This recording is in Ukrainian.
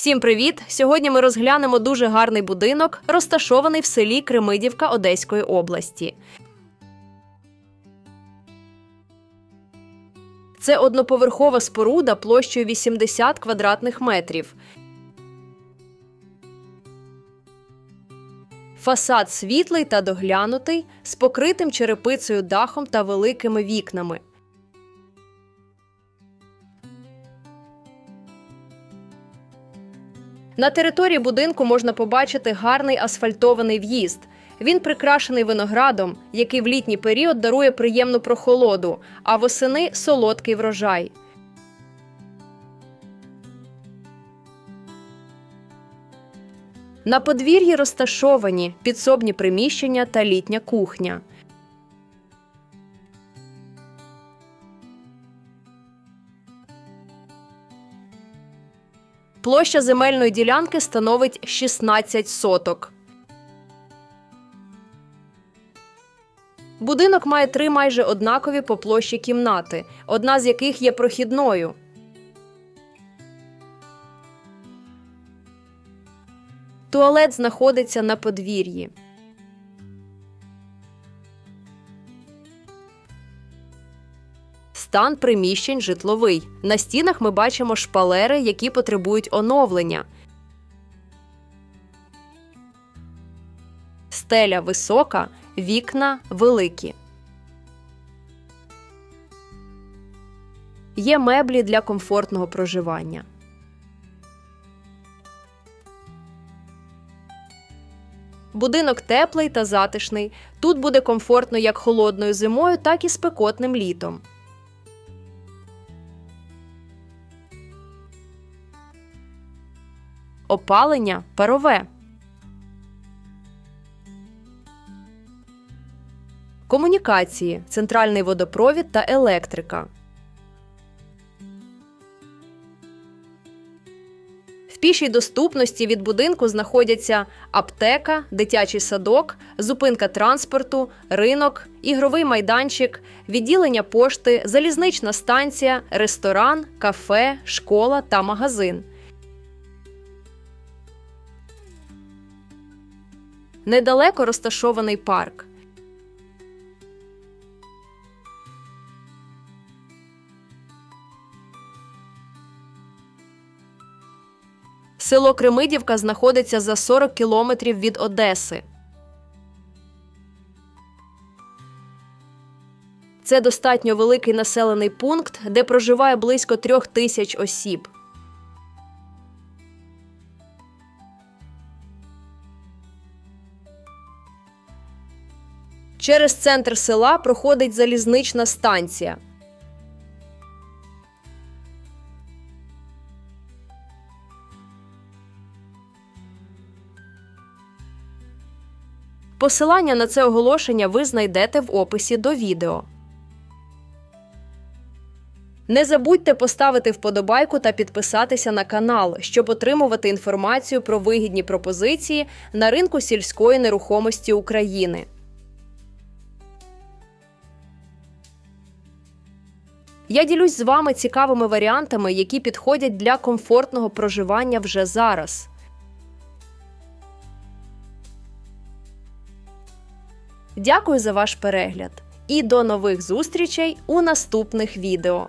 Всім привіт! Сьогодні ми розглянемо дуже гарний будинок, розташований в селі Кремидівка Одеської області. Це одноповерхова споруда площею 80 квадратних метрів. Фасад світлий та доглянутий, з покритим черепицею дахом та великими вікнами. На території будинку можна побачити гарний асфальтований в'їзд. Він прикрашений виноградом, який в літній період дарує приємну прохолоду, а восени солодкий врожай. На подвір'ї розташовані підсобні приміщення та літня кухня. Площа земельної ділянки становить 16 соток. Будинок має три майже однакові по площі кімнати, одна з яких є прохідною. Туалет знаходиться на подвір'ї. Стан приміщень житловий. На стінах ми бачимо шпалери, які потребують оновлення. Стеля висока, вікна великі. Є меблі для комфортного проживання. Будинок теплий та затишний. Тут буде комфортно як холодною зимою, так і спекотним літом. Опалення парове. Комунікації, центральний водопровід та електрика. В пішій доступності від будинку знаходяться аптека, дитячий садок, зупинка транспорту, ринок, ігровий майданчик, відділення пошти, залізнична станція, ресторан, кафе, школа та магазин. Недалеко розташований парк. Село Кремидівка знаходиться за 40 кілометрів від Одеси. Це достатньо великий населений пункт, де проживає близько трьох тисяч осіб. Через центр села проходить залізнична станція. Посилання на це оголошення ви знайдете в описі до відео. Не забудьте поставити вподобайку та підписатися на канал, щоб отримувати інформацію про вигідні пропозиції на ринку сільської нерухомості України. Я ділюсь з вами цікавими варіантами, які підходять для комфортного проживання вже зараз. Дякую за ваш перегляд і до нових зустрічей у наступних відео.